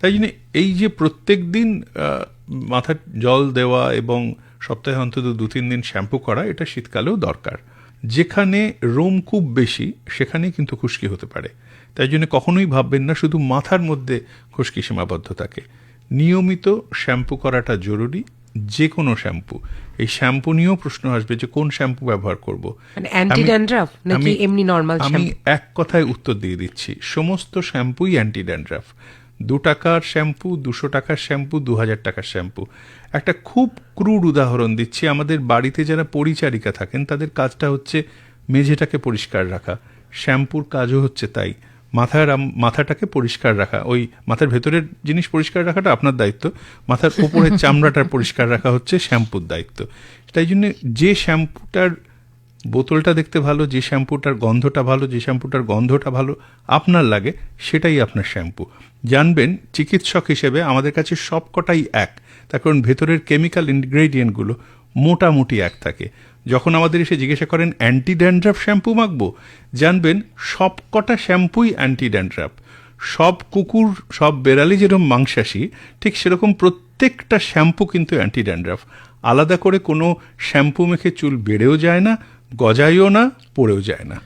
তাই জন্য এই যে প্রত্যেক দিন মাথার জল দেওয়া এবং সপ্তাহে অন্তত দু তিন দিন শ্যাম্পু করা এটা শীতকালেও দরকার। যেখানে রোম খুব বেশি সেখানে কিন্তু খুশকি হতে পারে। তাই জন্য কখনোই ভাববেন না শুধু মাথার মধ্যে খুশকি সীমাবদ্ধ থাকে। নিয়মিত শ্যাম্পু করাটা জরুরি যে কোনো শ্যাম্পু। এই শ্যাম্পু নিয়েও প্রশ্ন আসবে যে কোন শ্যাম্পু ব্যবহার করব। মানে অ্যান্টি ড্যান্ড্রাফ নাকি আমি- এমনি নর্মাল আমি এক কথায় উত্তর দিয়ে দিচ্ছি। সমস্ত শ্যাম্পুই অ্যান্টি ড্যান্ড্রাফ দু টাকার শ্যাম্পু দুশো টাকার শ্যাম্পু দু হাজার টাকার শ্যাম্পু। একটা খুব ক্রুড উদাহরণ দিচ্ছি আমাদের বাড়িতে যারা পরিচারিকা থাকেন তাদের কাজটা হচ্ছে মেঝেটাকে পরিষ্কার রাখা। শ্যাম্পুর কাজও হচ্ছে তাই। মাথার মাথাটাকে পরিষ্কার রাখা। ওই মাথার ভেতরের জিনিস পরিষ্কার রাখাটা আপনার দায়িত্ব মাথার উপরের চামড়াটার পরিষ্কার রাখা হচ্ছে শ্যাম্পুর দায়িত্ব। তাই জন্য যে শ্যাম্পুটার বোতলটা দেখতে ভালো, যে শ্যাম্পুটার গন্ধটা ভালো, যে শ্যাম্পুটার গন্ধটা ভালো, আপনার লাগে সেটাই আপনার শ্যাম্পু। জানবেন, চিকিৎসক হিসেবে আমাদের কাছে সব কটাই এক। তার কারণ ভেতরের কেমিক্যাল ইনগ্রেডিয়েন্টগুলো মোটামুটি এক থাকে। যখন আমাদের এসে জিজ্ঞাসা করেন অ্যান্টি ড্যান্ড্রাফ শ্যাম্পু মাখবো? জানবেন সব কটা শ্যাম্পুই অ্যান্টি ড্যান্ড্রাফ সব কুকুর, সব বেড়ালি যেরকম মাংসাশী, ঠিক সেরকম প্রত্যেকটা শ্যাম্পু কিন্তু অ্যান্টি ড্যান্ড্রাফ আলাদা করে কোনো শ্যাম্পু মেখে চুল বেড়েও যায় না গজায়ও না পড়েও যায় না।